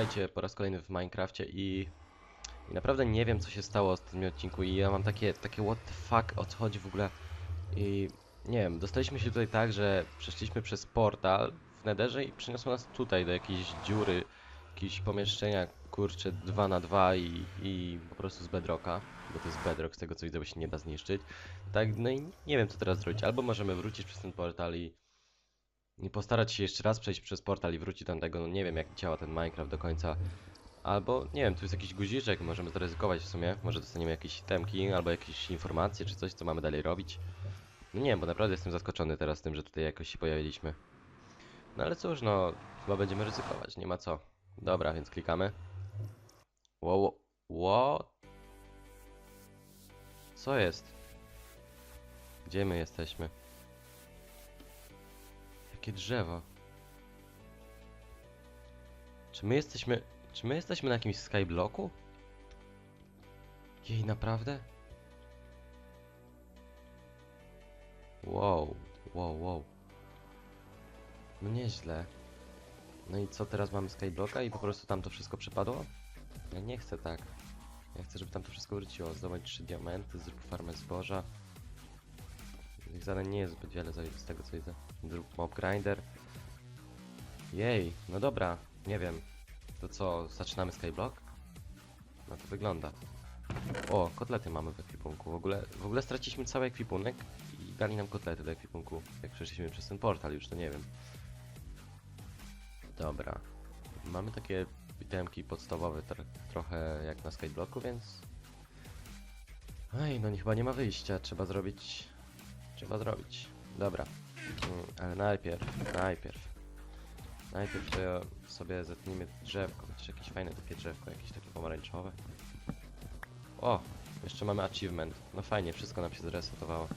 witajcie po raz kolejny w Minecrafcie i, i naprawdę nie wiem co się stało w tym odcinku i ja mam takie, takie what the fuck, o co chodzi w ogóle i nie wiem, dostaliśmy się tutaj tak, że przeszliśmy przez portal w Netherze i przeniosło nas tutaj do jakiejś dziury, jakiegoś pomieszczenia, kurczę, 2 na 2 i, i po prostu z bedrocka, bo to jest bedrock, z tego co widzę, bo się nie da zniszczyć. Tak, no i nie wiem co teraz zrobić, albo możemy wrócić przez ten portal i i postarać się jeszcze raz przejść przez portal i wrócić do tego, no nie wiem jak działa ten Minecraft do końca. Albo, nie wiem, tu jest jakiś guziczek, możemy zaryzykować w sumie, może dostaniemy jakieś temki, albo jakieś informacje, czy coś, co mamy dalej robić. No nie wiem, bo naprawdę jestem zaskoczony teraz tym, że tutaj jakoś się pojawiliśmy. No ale cóż, no, chyba będziemy ryzykować, nie ma co. Dobra, więc klikamy. Wow, what? Co jest? Gdzie my jesteśmy? Jakie. Czy my jesteśmy... Czy my jesteśmy na jakimś skyblocku? Jej, naprawdę? Wow, wow, wow. No nieźle. No i co, teraz mamy skyblocka i po prostu tam to wszystko przepadło? Ja nie chcę tak. Ja chcę, żeby tam to wszystko wróciło. Zdobądź trzy diamenty, zrób farmę zboża. Tych nie jest zbyt wiele z tego co widzę. Mob grinder. Jej, no dobra, nie wiem. To co, zaczynamy skyblock? No to wygląda. O, kotlety mamy w ekwipunku. W ogóle, w ogóle straciliśmy cały ekwipunek i dali nam kotlety do ekwipunku. Jak przeszliśmy przez ten portal już, to nie wiem. Dobra. Mamy takie itemki podstawowe tro trochę jak na skyblocku, więc... Ej, no nie, chyba nie ma wyjścia. Trzeba zrobić... Trzeba zrobić. Dobra. Mm, ale najpierw, najpierw. Najpierw to ja sobie zetnijmy drzewko, chociaż jakieś fajne takie drzewko, jakieś takie pomarańczowe. O! Jeszcze mamy achievement. No fajnie, wszystko nam się zresetowało.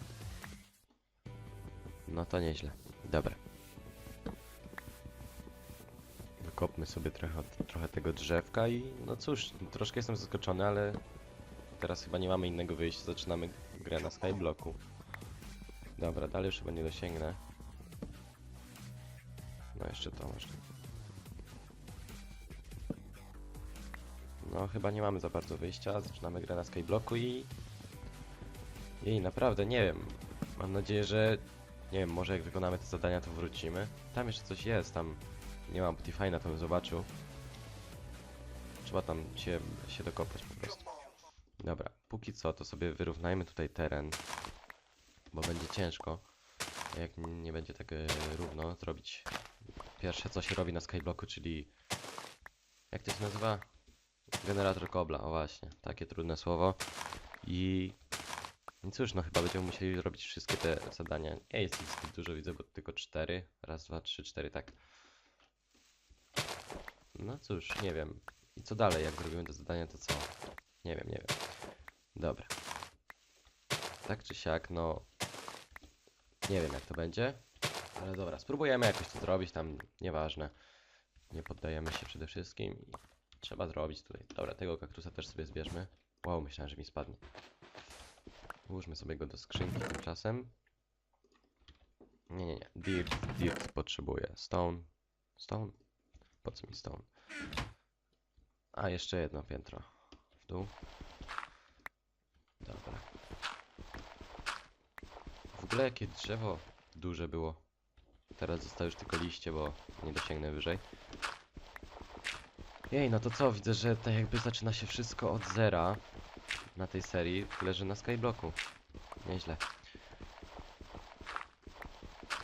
No to nieźle. Dobra. Wykopmy sobie trochę, trochę tego drzewka i no cóż, troszkę jestem zaskoczony, ale teraz chyba nie mamy innego wyjścia. Zaczynamy grę na Skyblocku. Dobra, dalej już chyba nie dosięgnę. No jeszcze to może. No chyba nie mamy za bardzo wyjścia. Zaczynamy grę na Skyblocku i... Jej, naprawdę, nie wiem. Mam nadzieję, że... Nie wiem, może jak wykonamy te zadania, to wrócimy. Tam jeszcze coś jest, tam... Nie mam Optifine'a, to bym zobaczył. Trzeba tam się, się dokopać po prostu. Dobra, póki co, to sobie wyrównajmy tutaj teren. Bo będzie ciężko. Jak nie będzie tak e, równo zrobić pierwsze co się robi na Skyblocku, czyli jak to się nazywa? Generator kobla, o właśnie, takie trudne słowo. I i cóż, no chyba będziemy musieli robić wszystkie te zadania. Nie jest ich zbyt dużo, widzę, bo tylko cztery. Raz, dwa, trzy, cztery, tak. No cóż, nie wiem. I co dalej, jak zrobimy te zadania, to co? Nie wiem, nie wiem. Dobra. Tak czy siak, no... Nie wiem jak to będzie. Ale dobra, spróbujemy jakoś to zrobić, tam nieważne. Nie poddajemy się przede wszystkim trzeba zrobić tutaj. Dobra, tego kaktusa też sobie zbierzmy. Wow, myślałem, że mi spadnie. Włóżmy sobie go do skrzynki tymczasem. Nie, nie, nie. Dirt, dirt potrzebuję. Stone. Stone? Po co mi stone? A, jeszcze jedno piętro. W dół. Dobra. W ogóle jakie drzewo duże było. Teraz zostały już tylko liście, bo nie dosięgnę wyżej. Jej, no to co? Widzę, że tak jakby zaczyna się wszystko od zera na tej serii. Leży na Skyblocku. Nieźle.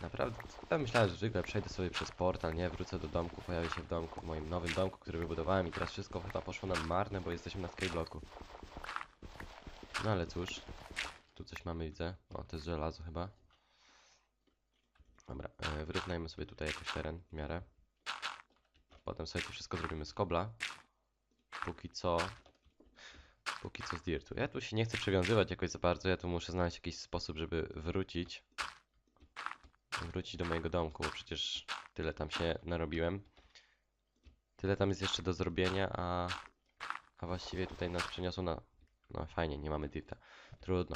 Naprawdę, ja myślałem, że zwykle przejdę sobie przez portal, nie? Wrócę do domku, pojawię się w domku, w moim nowym domku, który wybudowałem i teraz wszystko chyba poszło nam marne, bo jesteśmy na Skyblocku. No ale cóż. Mamy, widzę. O, to jest żelazo chyba. Dobra, e, wyrównajmy sobie tutaj jakoś teren w miarę. Potem sobie to wszystko zrobimy z kobla. Póki co... Póki co z dirtu. Ja tu się nie chcę przywiązywać jakoś za bardzo, ja tu muszę znaleźć jakiś sposób, żeby wrócić. Wrócić do mojego domku, bo przecież tyle tam się narobiłem. Tyle tam jest jeszcze do zrobienia, a... A właściwie tutaj nas przeniosło na... No fajnie, nie mamy dirta. Trudno.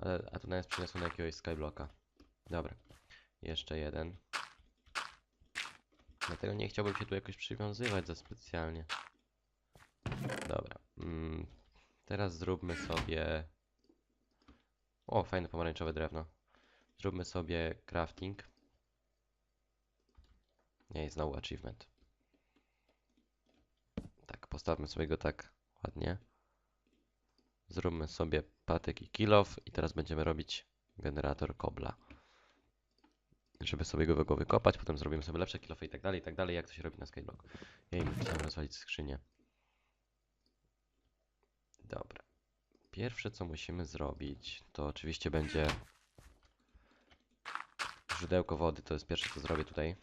Ale, a tu nas przeniosło na jakiegoś skyblocka. Dobra. Jeszcze jeden. Dlatego nie chciałbym się tu jakoś przywiązywać za specjalnie. Dobra. Mm, teraz zróbmy sobie... O, fajne pomarańczowe drewno. Zróbmy sobie crafting. Nie, znowu achievement. Tak, postawmy sobie go tak ładnie. Zróbmy sobie patyk i kilof i teraz będziemy robić generator kobla. Żeby sobie go, wykopać, potem zrobimy sobie lepsze kilofy i tak dalej, i tak dalej, jak to się robi na Skyblock. Jej, chciałem rozwalić skrzynię. Dobra. Pierwsze co musimy zrobić, to oczywiście będzie źródełko wody, to jest pierwsze co zrobię tutaj.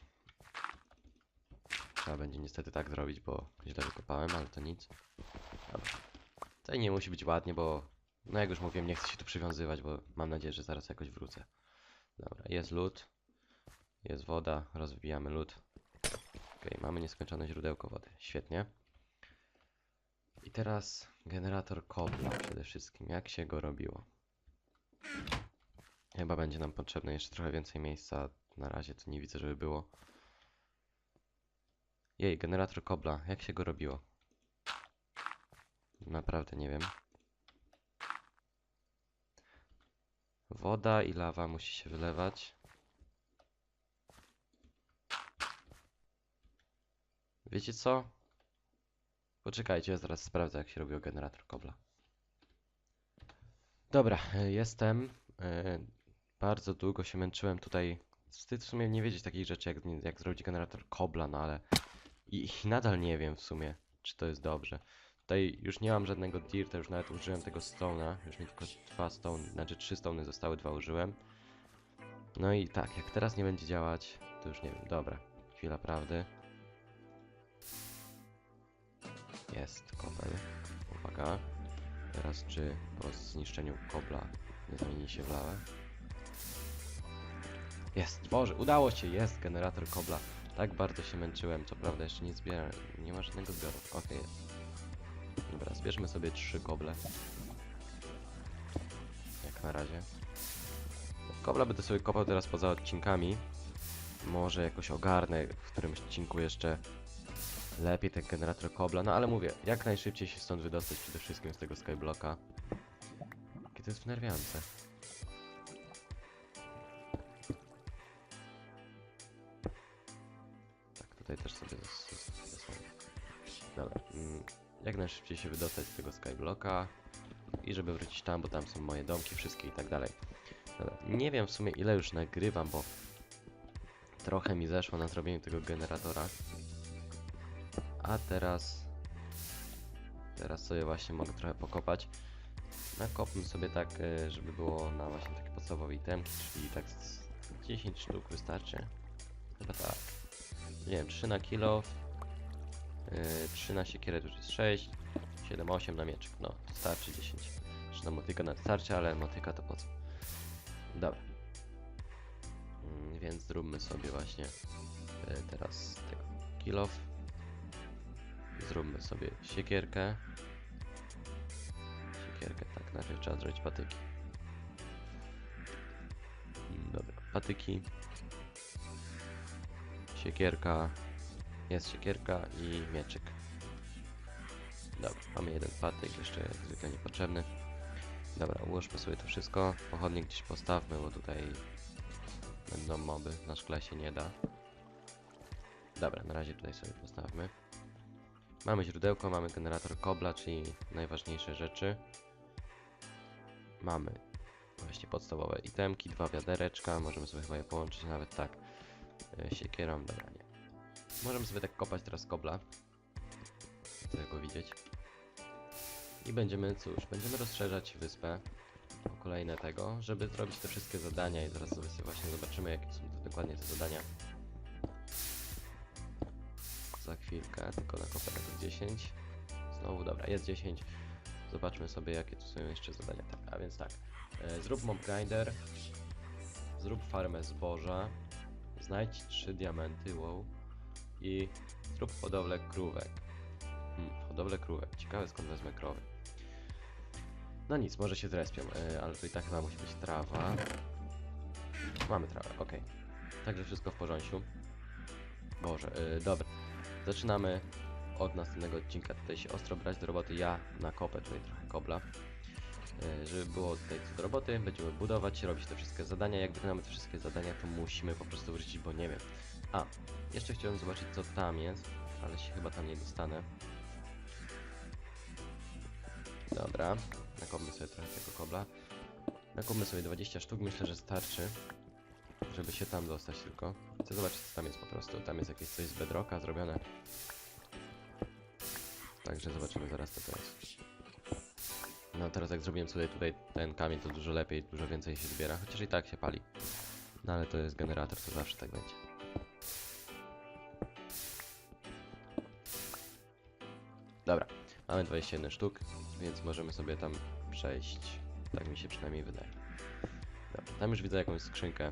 Trzeba będzie niestety tak zrobić, bo źle wykopałem, ale to nic. Dobra. Tutaj nie musi być ładnie, bo no jak już mówiłem, nie chcę się tu przywiązywać, bo mam nadzieję, że zaraz jakoś wrócę. Dobra, jest lód. Jest woda, rozwijamy lód. Ok, mamy nieskończone źródełko wody. Świetnie. I teraz generator kobla przede wszystkim. Jak się go robiło? Chyba będzie nam potrzebne jeszcze trochę więcej miejsca. Na razie to nie widzę, żeby było. Jej, generator kobla. Jak się go robiło? Naprawdę nie wiem. Woda i lawa musi się wylewać. Wiecie co? Poczekajcie, ja zaraz sprawdzę jak się robił generator kobla. Dobra, e, jestem. E, Bardzo długo się męczyłem tutaj. Wstyd w sumie nie wiedzieć takich rzeczy jak, jak zrobić generator kobla, no ale... I, I nadal nie wiem w sumie, czy to jest dobrze. Tutaj już nie mam żadnego dirta, już nawet użyłem tego stone'a. Już mi tylko dwa stone, znaczy trzy stony zostały, dwa użyłem. No i tak, jak teraz nie będzie działać, to już nie wiem. Dobra, chwila prawdy. Jest kobel. Uwaga. Teraz czy po zniszczeniu kobla nie zamieni się w lawę? Jest, Boże, udało się, jest generator kobla. Tak bardzo się męczyłem, co prawda jeszcze nie zbieram, nie ma żadnego zbioru. Okej, jest. Dobra, zbierzmy sobie trzy koble. Jak na razie. Kobla będę sobie kopał teraz poza odcinkami. Może jakoś ogarnę w którymś odcinku jeszcze lepiej ten generator kobla. No ale mówię, jak najszybciej się stąd wydostać przede wszystkim z tego skyblocka. Jakie to jest wnerwiające. Tak, tutaj też sobie. Dobra, mm, jak najszybciej się wydostać z tego skyblocka i żeby wrócić tam, bo tam są moje domki wszystkie i tak dalej. Nie wiem w sumie ile już nagrywam, bo trochę mi zeszło na zrobieniu tego generatora. A teraz teraz sobie właśnie mogę trochę pokopać. Nakopmy sobie tak, e, żeby było na właśnie takie podstawowe itemki, czyli tak z 10 sztuk wystarczy. Chyba tak. Nie wiem, 3 na kilo, 3 na siekierę to już jest 6, 7, 8 na mieczek. No, starczy 10. Jeszcze na motyka na starczy, ale motyka to po co? Dobra. Mm, więc zróbmy sobie właśnie yy, teraz tego kilof. Zróbmy sobie siekierkę. Siekierkę, tak, najpierw trzeba zrobić patyki. Dobra, patyki. Siekierka. Jest siekierka i mieczyk. Dobra, mamy jeden patyk, jeszcze jak zwykle niepotrzebny. Dobra, ułóżmy sobie to wszystko. Pochodnie gdzieś postawmy, bo tutaj będą moby. Na szkle się nie da. Dobra, na razie tutaj sobie postawmy. Mamy źródełko, mamy generator kobla, czyli najważniejsze rzeczy. Mamy właśnie podstawowe itemki, dwa wiadereczka, możemy sobie chyba je połączyć nawet tak. E, Siekierą, dobra, nie. Możemy sobie tak kopać teraz kobla. Chcę go widzieć. I będziemy, cóż, będziemy rozszerzać wyspę o kolejne tego, żeby zrobić te wszystkie zadania i zaraz sobie właśnie zobaczymy, jakie są to dokładnie te zadania. Za chwilkę, tylko na kopę tak 10. Znowu, dobra, jest 10. Zobaczmy sobie, jakie tu są jeszcze zadania. Tak, a więc tak. E, zrób mob grinder. Zrób farmę zboża. Znajdź 3 diamenty, wow. I zrób hodowlę krówek. Hmm, hodowlę krówek. Ciekawe skąd wezmę krowy. No nic, może się zrespią, e, ale to i tak chyba musi być trawa. Mamy trawę, ok. Także wszystko w porządku. Boże, yy, dobra. Zaczynamy od następnego odcinka. Tutaj się ostro brać do roboty. Ja nakopę tutaj trochę kobla. Yy, żeby było tutaj co do roboty, będziemy budować, robić te wszystkie zadania. Jak wykonamy te wszystkie zadania, to musimy po prostu wrócić, bo nie wiem. A, jeszcze chciałem zobaczyć co tam jest, ale się chyba tam nie dostanę. Dobra, nakopmy sobie trochę tego kobla. Nakopmy sobie 20 sztuk, myślę, że starczy, żeby się tam dostać tylko. Chcę zobaczyć co tam jest po prostu. Tam jest jakieś coś z bedrocka zrobione. Także zobaczymy zaraz to jest. No teraz jak zrobiłem sobie tutaj ten kamień, to dużo lepiej, dużo więcej się zbiera, chociaż i tak się pali. No ale to jest generator, to zawsze tak będzie. Dobra, mamy 21 sztuk, więc możemy sobie tam przejść. Tak mi się przynajmniej wydaje. Dobra, tam już widzę jakąś skrzynkę.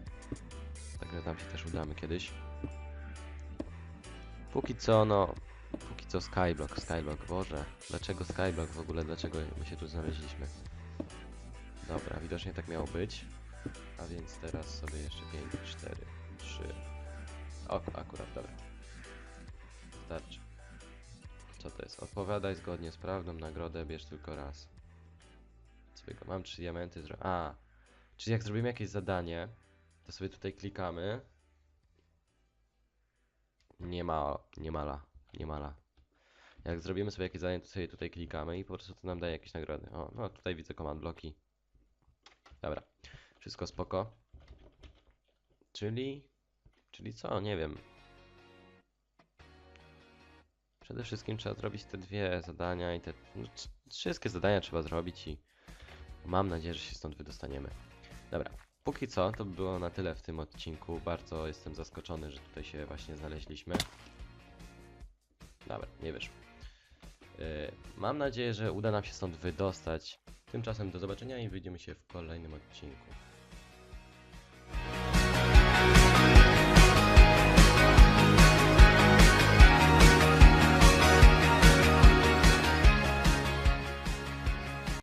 Także tam się też udamy kiedyś. Póki co, no... Póki co Skyblock, Skyblock, Boże. Dlaczego Skyblock w ogóle? Dlaczego my się tu znaleźliśmy? Dobra, widocznie tak miało być. A więc teraz sobie jeszcze 5, 4, 3... O, akurat, dobra. Starczy. Co to jest? Odpowiadaj zgodnie z prawdą, nagrodę bierz tylko raz. Zwykle, mam trzy diamenty, zro... A, czyli jak zrobimy jakieś zadanie, to sobie tutaj klikamy. Nie ma, nie mala, nie mala. Jak zrobimy sobie jakieś zadanie, to sobie tutaj klikamy i po prostu to nam daje jakieś nagrody. O, no tutaj widzę command bloki. Dobra, wszystko spoko. Czyli, czyli co? Nie wiem. Przede wszystkim trzeba zrobić te dwie zadania i te. No, wszystkie zadania trzeba zrobić i mam nadzieję, że się stąd wydostaniemy. Dobra, póki co to by było na tyle w tym odcinku. Bardzo jestem zaskoczony, że tutaj się właśnie znaleźliśmy. Dobra, nie wyszło. Yy, mam nadzieję, że uda nam się stąd wydostać. Tymczasem do zobaczenia i widzimy się w kolejnym odcinku.